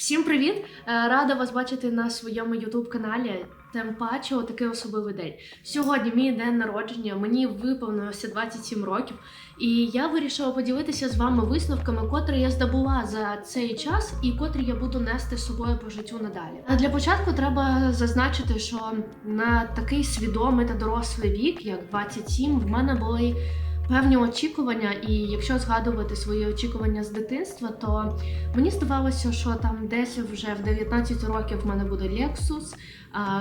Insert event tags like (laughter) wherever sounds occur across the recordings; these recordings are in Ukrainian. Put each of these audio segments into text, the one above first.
Всім привіт! Е, Рада вас бачити на своєму youtube каналі. Тим паче, такий особливий день. Сьогодні мій день народження, мені виповнилося 27 років, і я вирішила поділитися з вами висновками, котрі я здобула за цей час і котрі я буду нести з собою по життю надалі. А для початку треба зазначити, що на такий свідомий та дорослий вік, як 27, в мене були певні очікування, і якщо згадувати свої очікування з дитинства, то мені здавалося, що там десь вже в 19 років в мене буде Lexus,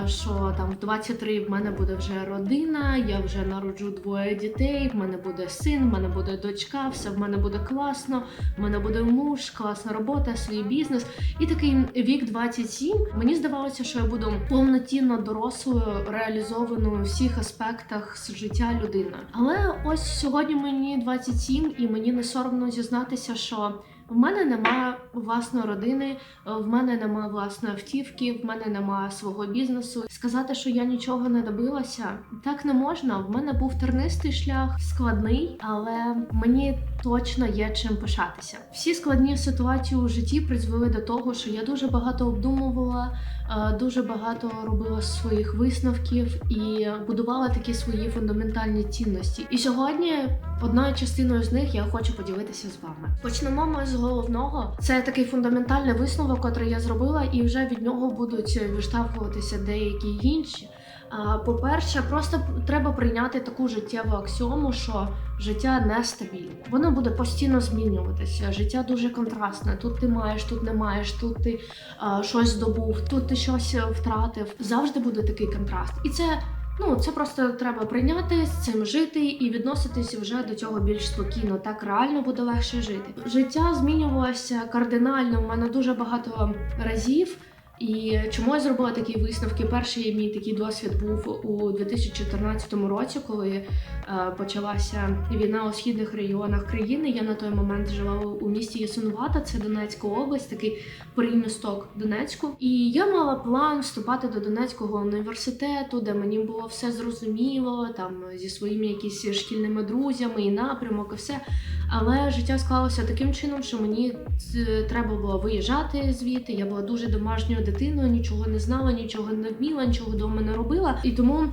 що там в 23 в мене буде вже родина, я вже народжу двоє дітей, в мене буде син, в мене буде дочка, все в мене буде класно, в мене буде муж, класна робота, свій бізнес. І такий вік 27, мені здавалося, що я буду повноцінно дорослою, реалізованою у всіх аспектах життя людини. Але ось сьогодні мені 27, і мені не соромно зізнатися, що в мене немає власної родини, в мене немає власної автівки, в мене немає свого бізнесу. Сказати, що я нічого не добилася, так не можна. В мене був тернистий шлях, складний, але мені точно є чим пишатися. Всі складні ситуації у житті призвели до того, що я дуже багато обдумувала, е, дуже багато робила своїх висновків і будувала такі свої фундаментальні цінності. І сьогодні одною частиною з них я хочу поділитися з вами. Почнемо ми з головного. Це такий фундаментальний висновок, котрий я зробила, і вже від нього будуть виштовхуватися деякі інші. По-перше, просто треба прийняти таку життєву аксіому, що життя нестабільне. Воно буде постійно змінюватися. Життя дуже контрастне. Тут ти маєш, тут не маєш, тут ти щось здобув, тут ти щось втратив. Завжди буде такий контраст. І це. Ну, це просто треба прийняти з цим жити і відноситися вже до цього більш спокійно. Так реально буде легше жити. Життя змінювалося кардинально. У мене дуже багато разів. І чому я зробила такі висновки? Перший мій такий досвід був у 2014 році, коли е, почалася війна у східних регіонах країни. Я на той момент жила у місті Ясинувата, це Донецька область, такий примісток Донецьку. І я мала план вступати до Донецького університету, де мені було все зрозуміло, там зі своїми якісь шкільними друзями і напрямок, і все. Але життя склалося таким чином, що мені е, треба було виїжджати звідти. Я була дуже домашньою дитиною, нічого не знала, нічого не вміла, нічого вдома не робила. І тому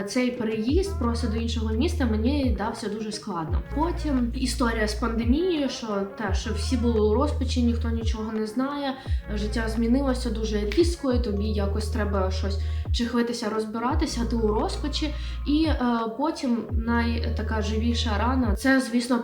е, цей переїзд просто до іншого міста мені дався дуже складно. Потім історія з пандемією, що те, що всі були у розпачі, ніхто нічого не знає. Життя змінилося дуже різко, і тобі якось треба щось чихвитися, розбиратися, ти у розпачі. І е, потім найтака живіша рана це, звісно,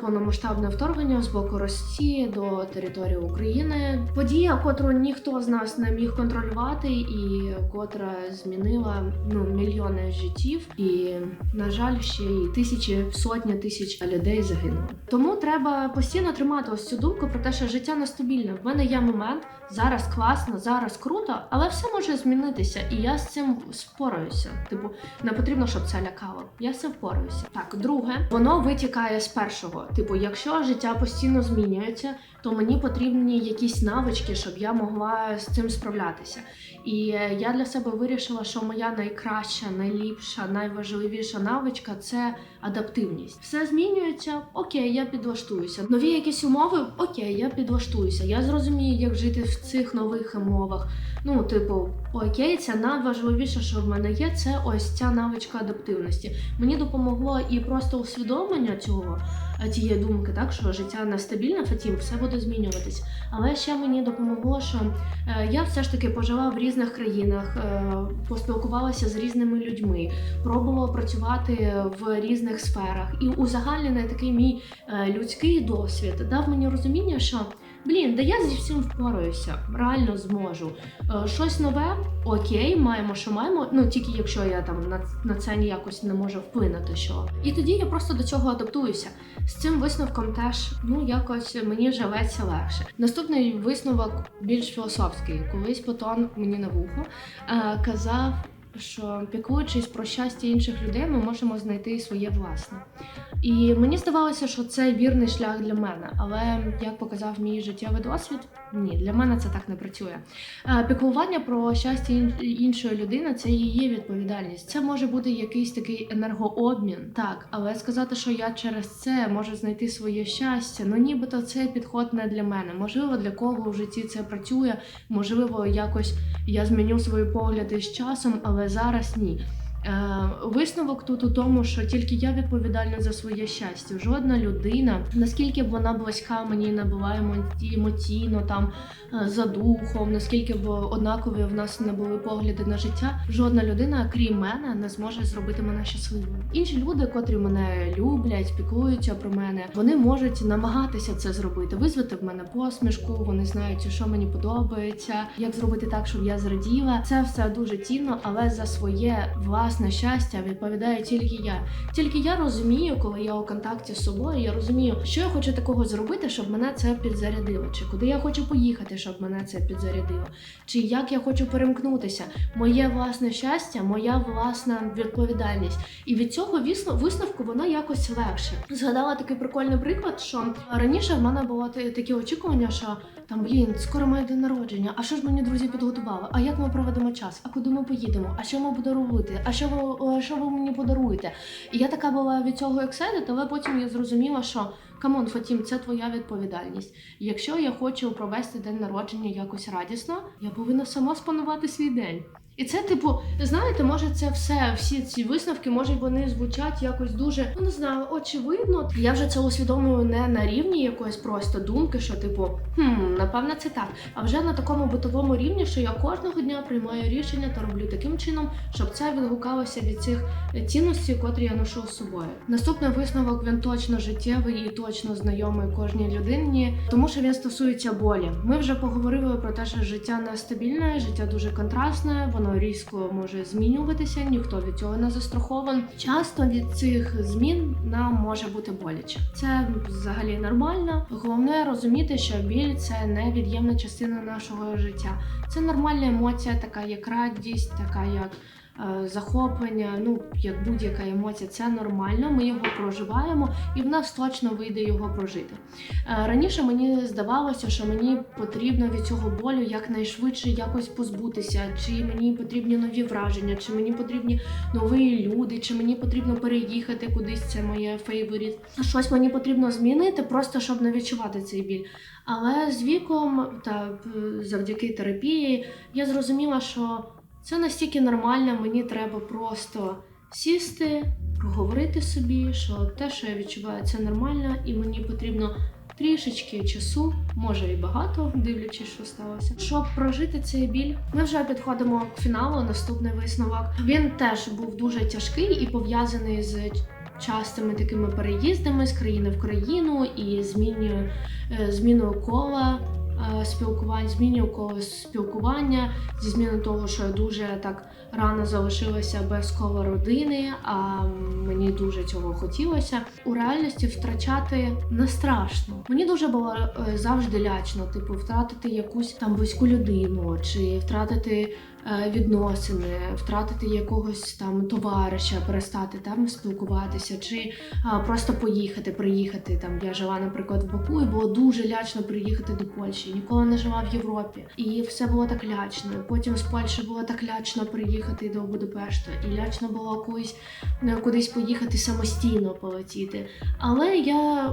повномасштабне вторгнення з боку Росії до території України. Подія, котру ніхто з нас не міг контролювати, і котра змінила ну мільйони життів, і на жаль, ще й тисячі сотні тисяч людей загинули. Тому треба постійно тримати ось цю думку про те, що життя нестабільне. В мене є момент зараз класно, зараз круто, але все може змінитися, і я з цим спораюся. Типу, не потрібно, щоб це лякало. Я з цим впораюся. Так, друге, воно витікає з першого. Типу, якщо життя постійно змінюється, то мені потрібні якісь навички, щоб я могла з цим справлятися. І я для себе вирішила, що моя найкраща, найліпша, найважливіша навичка це адаптивність. Все змінюється, окей, я підлаштуюся. Нові якісь умови, окей, я підлаштуюся. Я зрозумію, як жити в цих нових умовах. Ну, типу, окей, це найважливіше, що в мене є, це ось ця навичка адаптивності. Мені допомогло і просто усвідомлення цього е, цієї думки, так що життя нестабільне, втім, все буде змінюватись. Але ще мені допомогло, що е, я все ж таки пожила в різних країнах, е, поспілкувалася з різними людьми, пробувала працювати в різних сферах. І узагальнений такий мій е, людський досвід дав мені розуміння, що. Блін, да я зі всім впораюся, реально зможу. Е, щось нове, окей, маємо, що маємо. Ну тільки якщо я там на, на це ніякось не можу вплинути. Що і тоді я просто до цього адаптуюся. З цим висновком теж ну якось мені живеться легше. Наступний висновок більш філософський. Колись Платон мені на вухо е, казав. Що піклуючись про щастя інших людей, ми можемо знайти своє власне. І мені здавалося, що це вірний шлях для мене, але як показав мій життєвий досвід, ні, для мене це так не працює. Піклування про щастя іншої людини це її відповідальність. Це може бути якийсь такий енергообмін, так, але сказати, що я через це можу знайти своє щастя, ну нібито цей підход не для мене. Можливо, для кого в житті це працює, можливо, якось я зміню свої погляди з часом, але зараз ні. Е, висновок тут у тому, що тільки я відповідальна за своє щастя. Жодна людина, наскільки б вона близька мені не була емоційно там е, за духом, наскільки б однакові в нас не були погляди на життя, жодна людина, крім мене, не зможе зробити мене щасливою. Інші люди, котрі мене люблять, піклуються про мене, вони можуть намагатися це зробити, визвати в мене посмішку. Вони знають, що мені подобається, як зробити так, щоб я зраділа. Це все дуже цінно, але за своє власне щастя відповідає тільки я. Тільки я розумію, коли я у контакті з собою, я розумію, що я хочу такого зробити, щоб мене це підзарядило, чи куди я хочу поїхати, щоб мене це підзарядило, чи як я хочу перемкнутися. Моє власне щастя, моя власна відповідальність. І від цього висновку вона якось легше. Згадала такий прикольний приклад, що раніше в мене було такі очікування, що там блін, скоро моє день народження. А що ж мені друзі підготували? А як ми проведемо час? А куди ми поїдемо? А що ми будемо робити? А що ви е, що ви мені подаруєте? І я така була від цього excited, але потім я зрозуміла, що камон, Фатім, це твоя відповідальність. Якщо я хочу провести день народження якось радісно, я повинна сама спланувати свій день. І це, типу, знаєте, може, це все, всі ці висновки, може, вони звучать якось дуже, ну не знаю, очевидно. Я вже це усвідомлюю не на рівні якоїсь просто думки, що, типу, хм, напевно, це так. А вже на такому битовому рівні, що я кожного дня приймаю рішення та роблю таким чином, щоб це відгукалося від цих цінностей, котрі я ношу з собою. Наступний висновок він точно життєвий і точно знайомий кожній людині, тому що він стосується болі. Ми вже поговорили про те, що життя нестабільне, життя дуже контрастне, воно різко може змінюватися, ніхто від цього не застрахований. Часто від цих змін нам може бути боляче. Це взагалі нормально. Головне розуміти, що біль це невід'ємна частина нашого життя. Це нормальна емоція, така як радість, така як захоплення. Ну як будь-яка емоція, це нормально. Ми його проживаємо, і в нас точно вийде його прожити. Е, Раніше мені здавалося, що мені потрібно від цього болю якнайшвидше якось позбутися, чи мені потрібні нові враження, чи мені потрібні нові люди, чи мені потрібно переїхати кудись. Це моє фейворіт. Щось мені потрібно змінити, просто щоб не відчувати цей біль. Але з віком та е, завдяки терапії я зрозуміла, що це настільки нормально, мені треба просто сісти, проговорити собі, що те, що я відчуваю, це нормально, і мені потрібно трішечки часу, може і багато, дивлячись, що сталося. Щоб прожити цей біль, ми вже підходимо к фіналу. Наступний висновок. Він теж був дуже тяжкий і пов'язаний з частими такими переїздами з країни в країну і зміною, е, зміною кола. Е, Спілкувань, змінюю коло спілкування зі зміни того, що я дуже так рано залишилася без родини, а мені дуже цього хотілося. У реальності втрачати не страшно. Мені дуже було е, завжди лячно, типу, втратити якусь там близьку людину, чи втратити е, відносини, втратити якогось там товариша, перестати там спілкуватися, чи просто поїхати, приїхати. Там я жила, наприклад, в Баку, і було дуже лячно приїхати до Польщі. Ніколи не жила в Європі, і все було так лячно. Потім з Польщі було так лячно приїхати до Будапешта, і лячно було кудись, е, кудись поїхати самостійно полетіти. Але я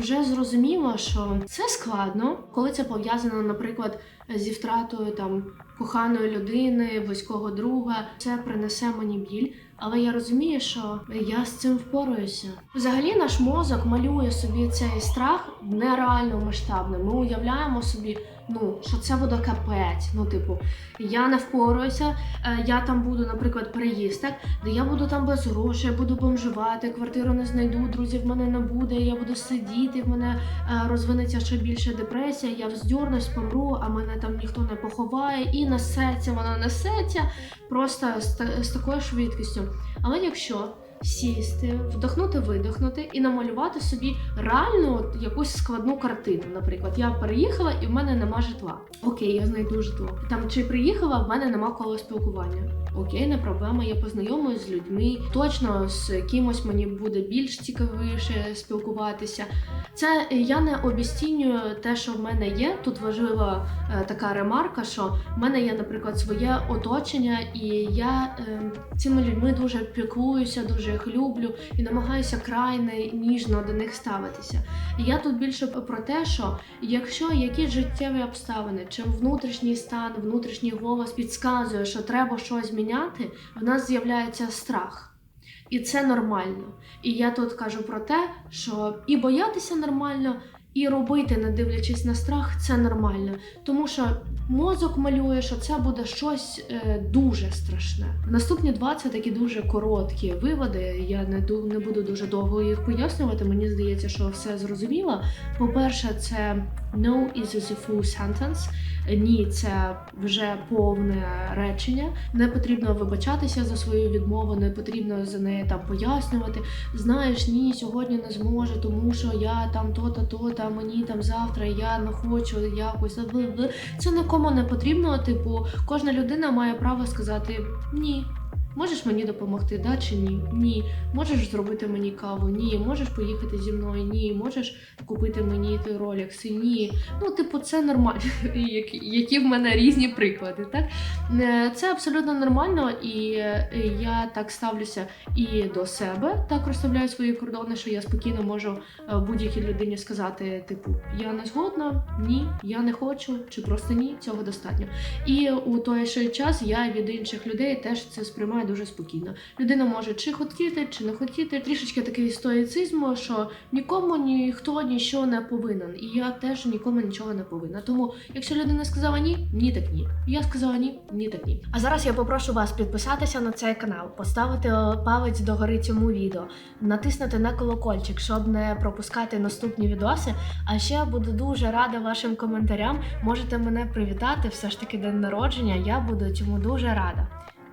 вже зрозуміла, що це складно, коли це пов'язано, наприклад, зі втратою там коханої людини, близького друга. Це принесе мені біль. Але я розумію, що я з цим впораюся. Взагалі, наш мозок малює собі цей страх нереально масштабним. Ми уявляємо собі, ну що це буде капець. Ну, типу, я не впораюся, е, я там буду, наприклад, переїзд, так, де я буду там без грошей, буду бомжувати, квартиру не знайду, друзів в мене не буде, я буду сидіти, в мене е, розвинеться ще більше депресія, я вздьорнусь, помру, а мене там ніхто не поховає, і несеться, воно несеться просто з такою швидкістю. Але якщо сісти, вдохнути, видохнути і намалювати собі реальну от якусь складну картину. Наприклад, я переїхала і в мене нема житла. Окей, я знайду житло. Там чи приїхала, в мене нема коло спілкування. Окей, не проблема. Я познайомлюсь з людьми. Точно з кимось мені буде більш цікавіше спілкуватися. Це я не обіцінюю те, що в мене є. Тут важлива е, така ремарка, що в мене є, наприклад, своє оточення, і я е, цими людьми дуже піклуюся, дуже їх люблю і намагаюся крайне ніжно до них ставитися. І я тут більше про те, що якщо якісь життєві обставини чи внутрішній стан, внутрішній голос підказує, що треба щось міняти, в нас з'являється страх. І це нормально. І я тут кажу про те, що і боятися нормально, і робити, не дивлячись на страх, це нормально. Тому що мозок малює, що це буде щось е, дуже страшне. Наступні два це такі дуже короткі виводи. Я не, не буду дуже довго їх пояснювати. Мені здається, що все зрозуміло. По-перше, це no is a full sentence. Ні, це вже повне речення. Не потрібно вибачатися за свою відмову, не потрібно за неї там пояснювати. Знаєш, ні, сьогодні не зможу, тому що я там то-то, то-то, мені там завтра я не хочу якось. бли-бли». Це нікому не потрібно. Типу, кожна людина має право сказати ні. Можеш мені допомогти, да чи ні? Ні. Можеш зробити мені каву? Ні. Можеш поїхати зі мною? Ні. Можеш купити мені Rolex? Ні. Ну, типу, це нормально. (laughs) Які, які в мене різні приклади, так? Е, Це абсолютно нормально, і е, я так ставлюся і до себе, так розставляю свої кордони, що я спокійно можу е, будь-якій людині сказати: типу, я не згодна, ні, я не хочу, чи просто ні, цього достатньо. І у той же час я від інших людей теж це сприймаю дуже спокійно. Людина може чи хотіти, чи не хотіти. Трішечки такий стоїцизму, що нікому ніхто нічого не повинен. І я теж нікому нічого не повинна. Тому, якщо людина сказала ні, ні, так ні. Я сказала ні, ні, так ні. А зараз я попрошу вас підписатися на цей канал, поставити палець догори цьому відео, натиснути на колокольчик, щоб не пропускати наступні відоси. А ще буду дуже рада вашим коментарям. Можете мене привітати, все ж таки день народження. Я буду цьому дуже рада.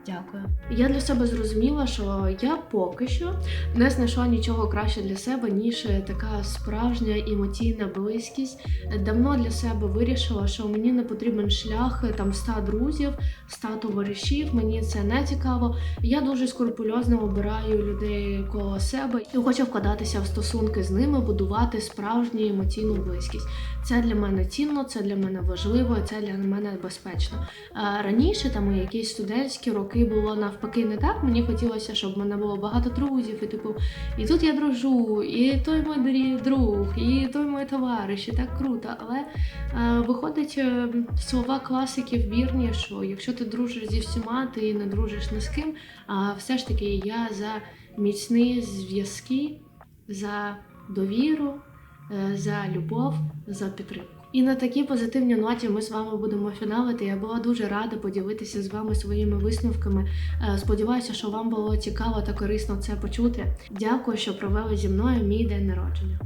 Дякую. Я для себе зрозуміла, що я поки що не знайшла нічого краще для себе, ніж така справжня емоційна близькість. Давно для себе вирішила, що мені не потрібен шлях там ста друзів, ста товаришів. Мені це не цікаво. Я дуже скрупульозно обираю людей коло себе і хочу вкладатися в стосунки з ними, будувати справжню емоційну близькість. Це для мене цінно, це для мене важливо, це для мене безпечно. А раніше, там якісь студентські роки було навпаки не так. Мені хотілося, щоб в мене було багато друзів, і типу, і тут я дружу, і той мій друг, і той мій товариш, і так круто. Але е, виходить е, слова класиків вірні, що якщо ти дружиш зі всіма, ти не дружиш ні з ким. А все ж таки я за міцні зв'язки, за довіру, е, за любов, за підтримку. І на такій позитивній ноті ми з вами будемо фіналити. Я була дуже рада поділитися з вами своїми висновками. Е, Сподіваюся, що вам було цікаво та корисно це почути. Дякую, що провели зі мною мій день народження.